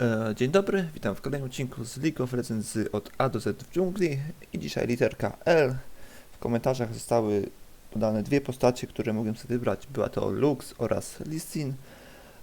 E, Dzień dobry, witam w kolejnym odcinku z League of Legends od A do Z w dżungli i dzisiaj literka L. W komentarzach zostały podane dwie postacie, które mogłem sobie wybrać. Była to Lux oraz Lissin.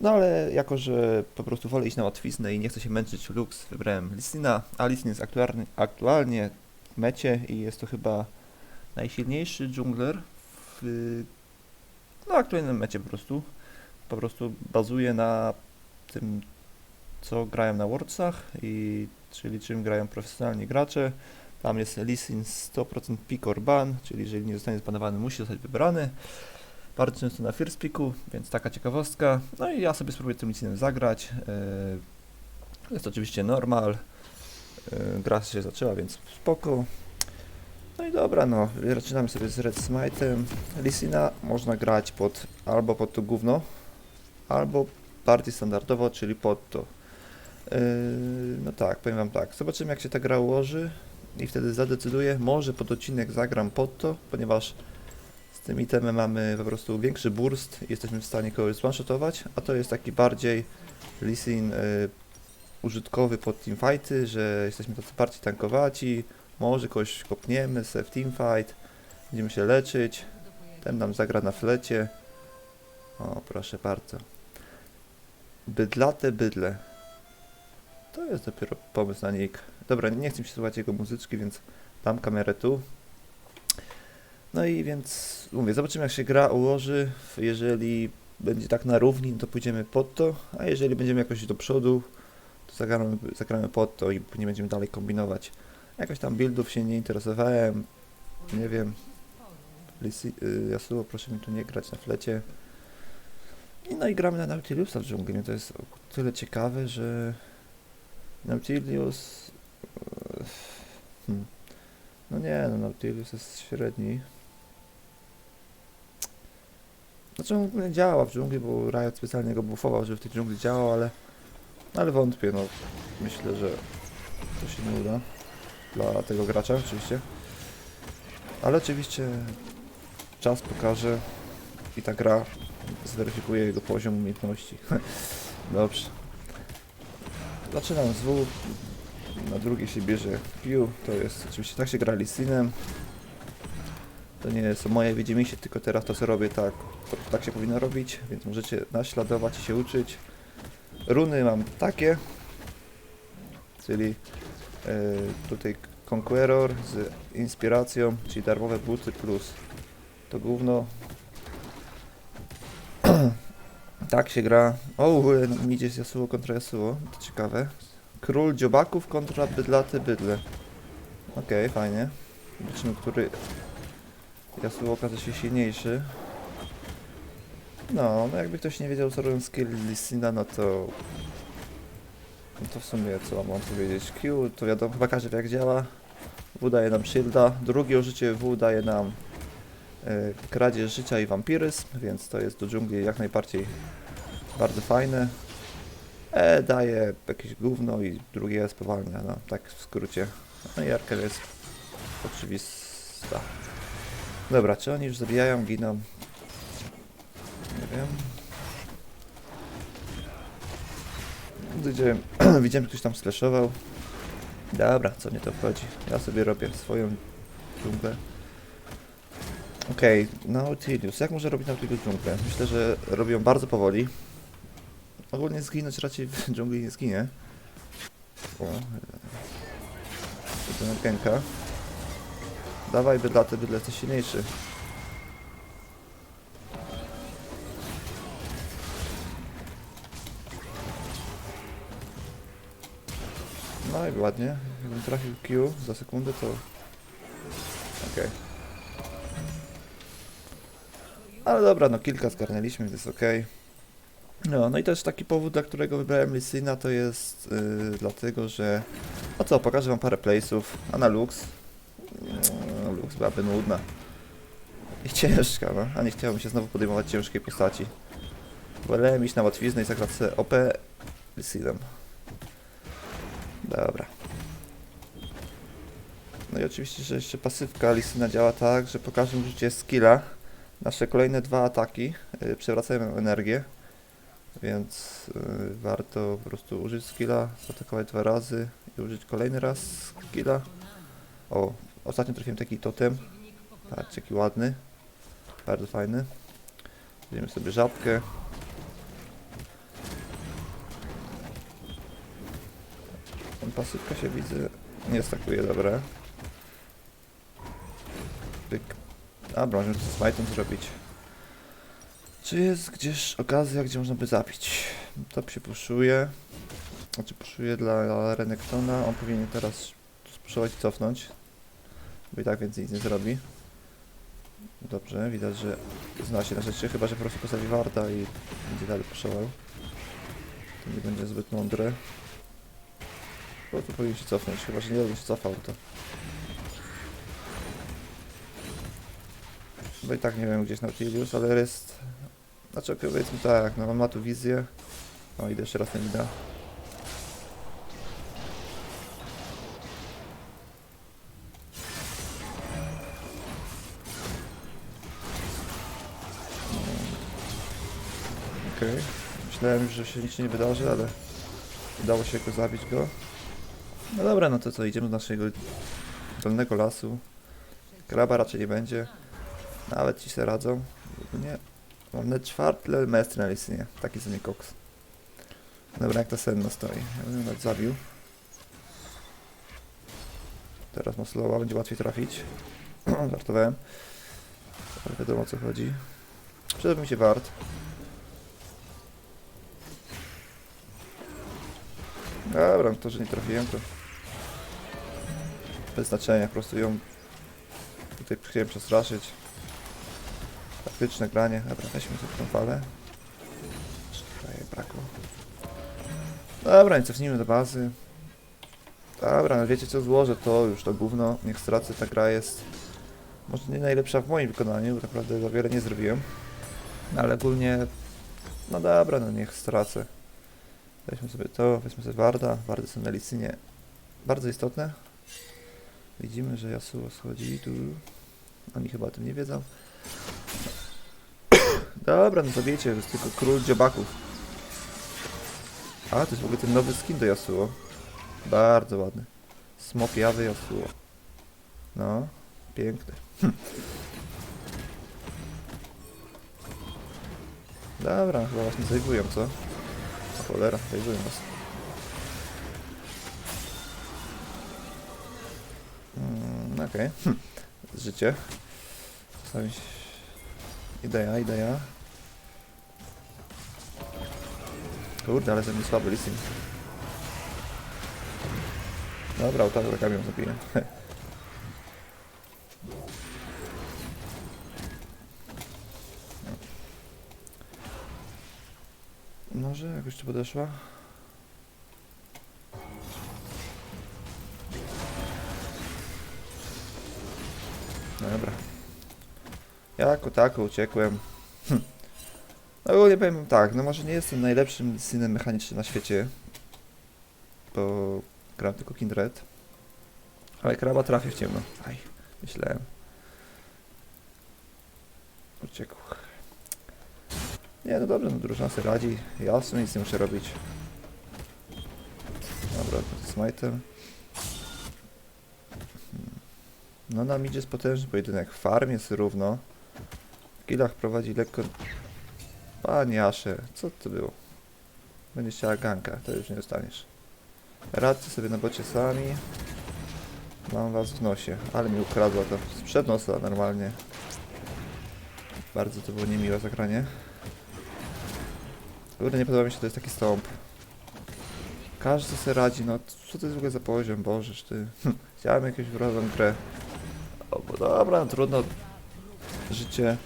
No ale jako, że po prostu wolę iść na łatwiznę i nie chcę się męczyć Lux, wybrałem Lissina, a Lissin jest aktualnie, aktualnie w mecie i jest to chyba najsilniejszy dżungler w no, aktualnym mecie po prostu. Po prostu bazuje na tym co grają na Worldsach i czyli czym grają profesjonalni gracze. Tam jest Lisin 100% pick or ban, czyli jeżeli nie zostanie zbanowany, musi zostać wybrany. Bardzo często na first picku, więc taka ciekawostka. No i ja sobie spróbuję tym Lisinem zagrać. Yy, Jest oczywiście normal. Yy, Gra się zaczęła, więc spoko. No i dobra, no, zaczynamy sobie z Red Smite'em. Lisina można grać pod albo pod to gówno, albo bardziej standardowo, czyli pod to. Yy, no tak, powiem wam tak. Zobaczymy jak się ta gra ułoży i wtedy zadecyduję. Może pod odcinek zagram pod to, ponieważ z tym itemem mamy po prostu większy burst i jesteśmy w stanie kogoś zwanshotować, a to jest taki bardziej Lisin yy, użytkowy pod teamfighty, że jesteśmy tacy bardziej tankowaci, może kogoś kopniemy se w teamfight, będziemy się leczyć, ten nam zagra na flecie. O, proszę bardzo. Bydlate bydle. To jest dopiero pomysł na nick. Dobra, nie chcę się słuchać jego muzyczki, więc dam kamerę tu. No i więc mówię, zobaczymy jak się gra ułoży. Jeżeli będzie tak na równi, to pójdziemy pod to, a jeżeli będziemy jakoś do przodu, to zagramy, zagramy pod to i nie będziemy dalej kombinować. Jakoś tam buildów się nie interesowałem, nie wiem. Lisi, y, Yasuo, proszę mi tu nie grać na flecie. I no i gramy na Nautiliusa w dżungli. To jest o tyle ciekawe, że Nautilius... e, Hmm. No nie, no Nautilius jest średni. Znaczy on ogólnie działa w dżungli, bo Riot specjalnie go buffował, żeby w tej dżungli działał, ale... Ale wątpię, no. Myślę, że to się nie uda. Dla tego gracza oczywiście. Ale oczywiście czas pokaże i ta gra zweryfikuje jego poziom umiejętności. Dobrze. Zaczynam z W. Na drugiej się bierze Q. To jest oczywiście tak się gra Lissinem. To nie są moje widzimisię, tylko teraz to co robię tak, to, tak się powinno robić, więc możecie naśladować i się uczyć. Runy mam takie, czyli e, tutaj Conqueror z inspiracją, czyli darmowe buty plus to gówno. Tak się gra. O, mi idzie Yasuo kontra Yasuo, to ciekawe. Król dziobaków kontra bydlaty bydle. Okej, fajnie. Zobaczymy, który Yasuo okaże się silniejszy. No, no jakby ktoś nie wiedział co robią skill Lissina, no to... No to w sumie co mam powiedzieć. Q to wiadomo, chyba każdy jak działa. W daje nam shielda, drugie użycie W daje nam e, kradzież życia i wampiryzm, więc to jest do dżungli jak najbardziej bardzo fajne. E daje jakieś gówno i drugie spowalnia, no tak w skrócie. No i Arkel jest oczywista. Dobra, czy oni już zabijają, giną? Nie wiem. Widziałem, ktoś tam slashował. Dobra, co mnie to wchodzi? Ja sobie robię swoją dżunglę. Okej, Nautilus. Jak może robić Nautilus dżunglę? Myślę, że robią bardzo powoli. Ogólnie zginąć raczej w dżungli nie zginie. O, to na pięka. Dawaj bydlaty, bydle jesteś silniejszy. No i ładnie. Jakbym trafił Q za sekundę, to... Okej. Ale dobra, no kilka zgarnęliśmy, więc jest okej. No, no i też taki powód, dla którego wybrałem Lysina, to jest yy, dlatego, że... No co, pokażę wam parę playsów, a na Lux... No, Lux byłaby nudna. I ciężka, no. A nie chciałbym się znowu podejmować ciężkiej postaci. Wolałem iść na łatwiznę i zagrać OP Lysinem. Dobra. No i oczywiście, że jeszcze pasywka Lisina działa tak, że po każdym użyciu skilla nasze kolejne dwa ataki yy, przewracają energię. Więc y, warto po prostu użyć skilla, zaatakować dwa razy i użyć kolejny raz skilla. O, ostatnio trafiłem taki totem. Patrzcie, jaki ładny. Bardzo fajny. Weźmiemy sobie żabkę. Tam pasywka się widzę. Nie stakuje, dobra. Dobra, możemy to z smite'em zrobić. Czy jest gdzieś okazja, gdzie można by zabić? Top się puszuje. Znaczy puszuje dla Renektona. On powinien teraz spuszować i cofnąć. Bo i tak więcej nic nie zrobi. Dobrze, widać, że zna się na rzeczy, chyba że po prostu postawi Warda i będzie dalej puszował. To nie będzie zbyt mądre. Po prostu powinien się cofnąć, chyba że nie będzie się cofał to. Bo i tak nie wiem gdzieś Nautilus, ale jest... Znaczy powiedzmy tak, no on ma tu wizję. O, idę jeszcze raz na mida. Okej. Myślałem, że się nic nie wydarzy, ale udało się go zabić go. No dobra, no to co, idziemy do naszego dolnego lasu. Kraba raczej nie będzie. Nawet ci se radzą. Nie. Mam net czwarty level mestry na listynie. Taki sobie koks. Dobra, jak to senno stoi. Ja bym nawet zabił. Teraz ma slowa, będzie łatwiej trafić. Żartowałem. Ale wiadomo o co chodzi. Przydałby mi się wart. Dobra, no to, że nie trafiłem, to bez znaczenia, po prostu ją tutaj chciałem przestraszyć. Taktyczne granie. Dobra, weźmy sobie tą falę. Tutaj brakło. Dobra, nie cofnijmy do bazy. Dobra, no wiecie co złożę, to już to gówno. Niech stracę, ta gra jest może nie najlepsza w moim wykonaniu, bo tak naprawdę za wiele nie zrobiłem. Ale ogólnie, no dobra, no niech stracę. Weźmy sobie to, weźmy sobie Warda. Wardy są na licynie bardzo istotne. Widzimy, że Yasuo schodzi tu. Oni chyba o tym nie wiedzą. Dobra, no to wiecie, że jest tylko król dziobaków. A, to jest w ogóle ten nowy skin do Yasuo. Bardzo ładny. Smok jawy Yasuo. No, piękny. Hm. Dobra, chyba was nie zajmują, co? O cholera, zajmują was. Mm, Okej. Okay. Życie. Czasami... Idea, idea. Kurde, ale ze mnie słaby listing. Dobra, auto ją zabiję. Może jakoś tu podeszła? Jako tako uciekłem. Hm. No ogólnie powiem tak, no może nie jestem najlepszym synem mechanicznym na świecie. Bo gram tylko Kindred. Ale kraba trafi w ciemno. Aj, myślałem. Uciekł. Nie, no dobrze, no drużyna sobie radzi. Jasno, nic nie muszę robić. Dobra, to z smite'em. No nam idzie z potężny pojedynek. Farm jest równo. W killach prowadzi lekko... Panie Asze, co to było? Będziesz chciała ganka, to już nie dostaniesz. Radźcie sobie na bocie sami. Mam was w nosie, ale mi ukradła to sprzed nosa normalnie. Bardzo to było niemiłe zagranie. Kurde, nie podoba mi się, to jest taki stąp. Każdy se radzi, no co to jest w ogóle za poziom, bożeż ty. Chciałem jakąś wrogą grę. O, bo dobra, no, trudno. Życie.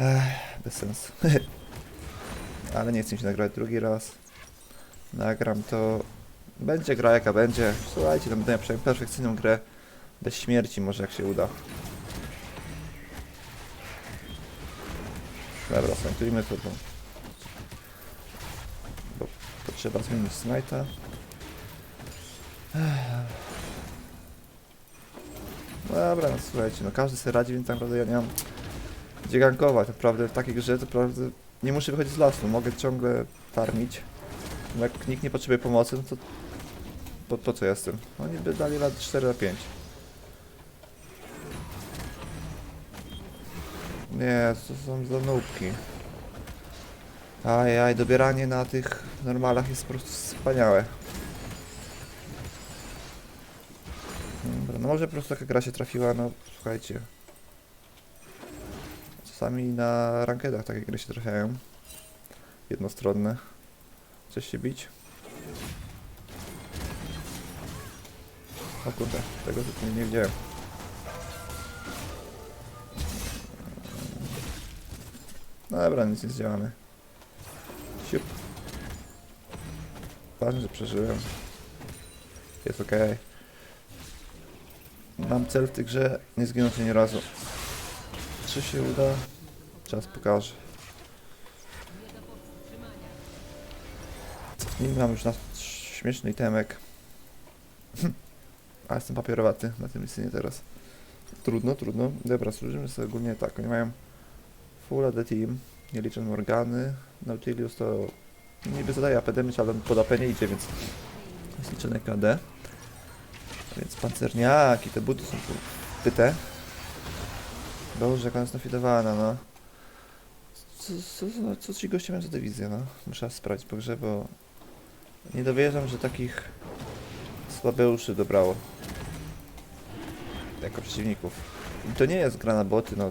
Ech, bez sensu. Ale nie chcę się nagrać drugi raz. Nagram to. Będzie gra jaka będzie. Słuchajcie, no będę miał perfekcyjną grę. Bez śmierci może jak się uda. Dobra, skończymy to, bo, bo potrzeba zmienić smite'a. Dobra, no słuchajcie, no każdy sobie radzi, więc tak naprawdę ja nie mam gdzie gankować. Naprawdę w takiej grze naprawdę nie muszę wychodzić z lasu, mogę ciągle farmić. Jak nikt nie potrzebuje pomocy, no to po, co jestem? Oni by dali lat 4 na 5. Nie, to są za nubki. Ajaj, dobieranie na tych normalach jest po prostu wspaniałe. Dobra, no może po prostu taka gra się trafiła, no słuchajcie. Czasami na rankedach takie gry się trafiają. Jednostronne. Chcesz się bić? O kurde, tego zupełnie nie widziałem. Dobra, nic nie zdziałamy. Siup. Ważne, że przeżyłem. Jest okej. Mam cel w tej grze nie zginąć ani razu. Czy się uda? Czas pokaże. Cofnijmy, mam już na śmieszny itemek. A jestem papierowaty na tym listynie teraz. Trudno, trudno. Dobra, służymy sobie ogólnie tak. Oni mają full AD team, nie licząc Morgany. Nautilus to niby zadaje AP damage, ale pod AP nie idzie, więc jest liczone KD. Więc pancerniaki, te buty są tu pyte. Boże, jak ona jest nafidowana, no. Co, co, co, co ci goście mają za dywizję, no? Muszę sprawdzić po grze, bo nie dowierzam, że takich słabeuszy dobrało. Jako przeciwników. I to nie jest gra na boty, no.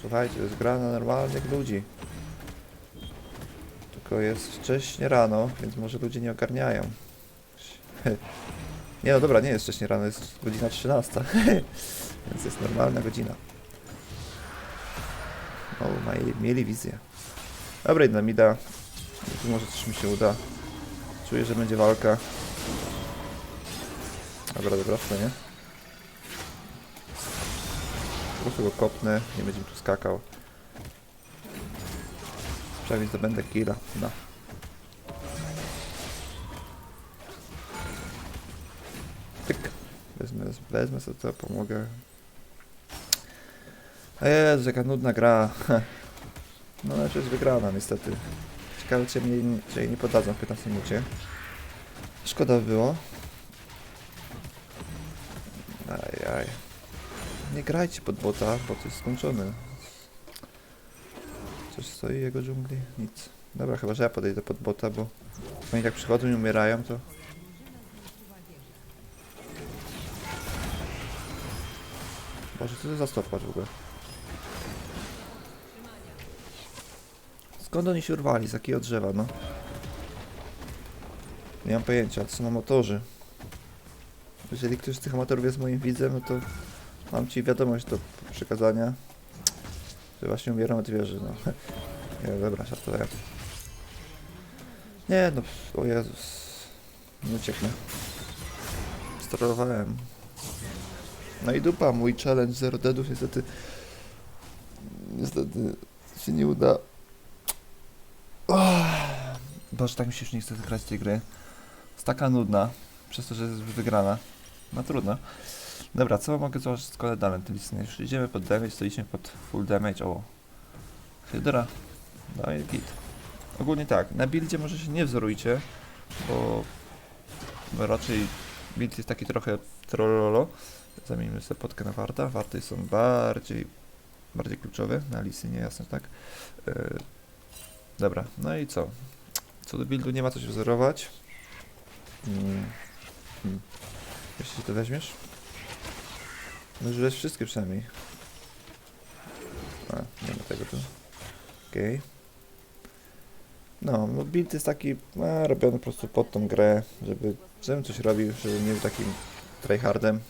Słuchajcie, to jest gra na normalnych ludzi. Tylko jest wcześnie rano, więc może ludzie nie ogarniają. Nie no dobra, nie jest wcześnie rano, jest godzina 13. więc jest normalna godzina. O, mieli wizję. Dobra, jedna mida. Tu może coś mi się uda. Czuję, że będzie walka. Dobra, dobra, to nie? Po prostu go kopnę, nie będzie mi tu skakał. Przynajmniej zdobędę killa. No. Pyk. Wezmę, wezmę sobie to, pomogę. Jezu, jaka nudna gra. No, ale jest wygrana niestety. Ciekawe, czy, mnie, czy jej nie podadzą w 15 minucie. Szkoda by było. Ajaj. Nie grajcie pod bota, bo to jest skończony. Coś stoi jego dżungli? Nic. Dobra, chyba, że ja podejdę pod bota, bo oni tak przychodzą i umierają, to... Boże, co to za stopacz w ogóle? Skąd oni się urwali? Z jakiego drzewa, no? Nie mam pojęcia, to są amatorzy. Jeżeli ktoś z tych amatorów jest moim widzem, no to mam ci wiadomość do przekazania, że właśnie umieram od wieży, no. Nie, dobra, żartowałem. Nie, no, o Jezus. Nie ucieknę. Sterowałem. No i dupa, mój challenge zero deadów niestety niestety się nie uda. Oh. Boże, tak mi się już nie chce grać tej gry. Jest taka nudna, przez to, że jest wygrana. No trudno. Dobra, co mogę zobaczyć z kolei dalej tym listenem? Już idziemy pod damage, stoiliśmy pod full damage, o. Hydra. No i git. Ogólnie tak, na buildzie może się nie wzorujcie, bo, raczej build jest taki trochę trollolo. Zamienimy sobie podkę na warta. Warty są bardziej bardziej kluczowe na listy, nie jasne, tak? Yy, dobra, no i co? Co do buildu nie ma co się wzorować. Mm. Hmm. Jeśli to weźmiesz? No weź wszystkie przynajmniej. A, nie ma tego tu. Okej. Okay. No, no build jest taki robiony po prostu pod tą grę, żeby, żebym coś robił, żeby nie był takim tryhardem.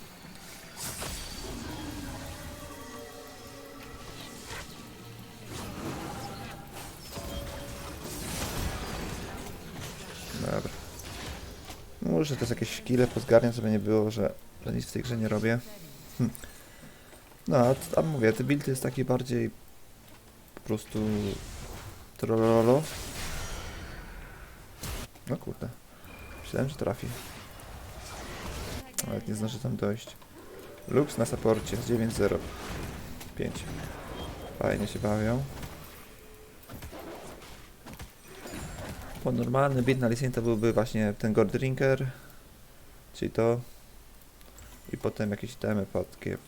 Muszę też jakieś kile pozgarniać, żeby nie było, że, że nic w tej grze nie robię. Hm. No, a, a mówię, ten build jest taki bardziej po prostu trollolo. No kurde. Myślałem, że trafi. Ale nie zdąży tam dojść. Lux na saporcie z 9-0. 5. Fajnie się bawią. Bo normalny bit na Lissin to byłby właśnie ten Gold Drinker, czyli to. I potem jakieś temy padkie.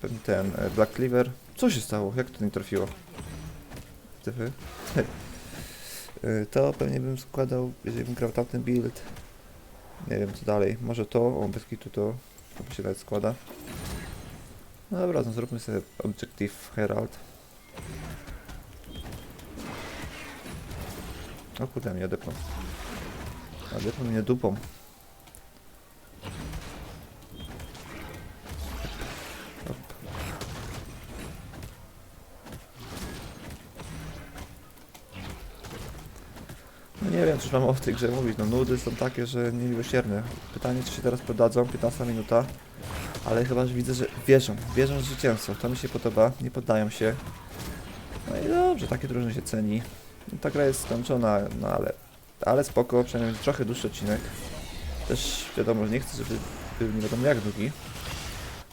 Pewnie ten e, Black Cleaver. Co się stało? Jak to nie trafiło? Tyfy. Y, To pewnie bym składał, jeżeli bym grał tamten build. Nie wiem co dalej. Może to, o bez kitu to, to się nawet składa. No dobra, no zróbmy sobie Objective Herald. O kurde, mnie odepnął. Odepnął mnie dupą. No nie wiem, cóż mam o tej grze mówić, no nudy są takie, że niemiłosierne. Pytanie, czy się teraz podadzą, 15 minuta. Ale chyba, że widzę, że wierzą, wierzą w zwycięstwo, to mi się podoba, nie poddają się. No i dobrze, takie drużyny się ceni. Ta gra jest skończona, no ale, ale spoko, przynajmniej trochę dłuższy odcinek. Też wiadomo, że nie chcę, żeby był nie wiadomo jak długi.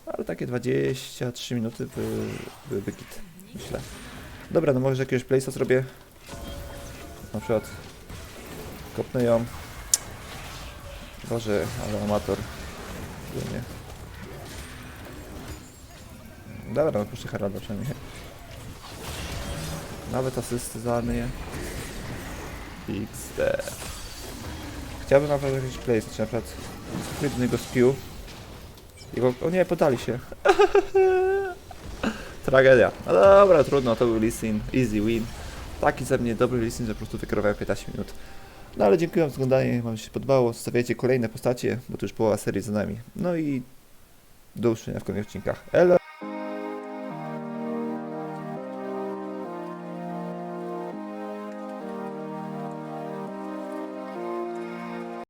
Ale takie 23 minuty by, byłyby git, myślę. Dobra, no może jakiegoś place'a zrobię. Na przykład kopnę ją. Boże, ale amator. Nie. Dobra, no puszczę Heralda przynajmniej. Nawet asysty załanuję. XD. Chciałbym na przykład jakiś place, czy na przykład jednego skill. I go... O nie, podali się. Tragedia. No dobra, trudno, to był listing. Easy win. Taki ze mnie dobry listing, że po prostu wykierowałem 15 minut. No ale dziękuję za oglądanie, wam się podobało. Zostawiajcie kolejne postacie, bo to już połowa serii za nami. No i do usłyszenia w kolejnych odcinkach. Elo!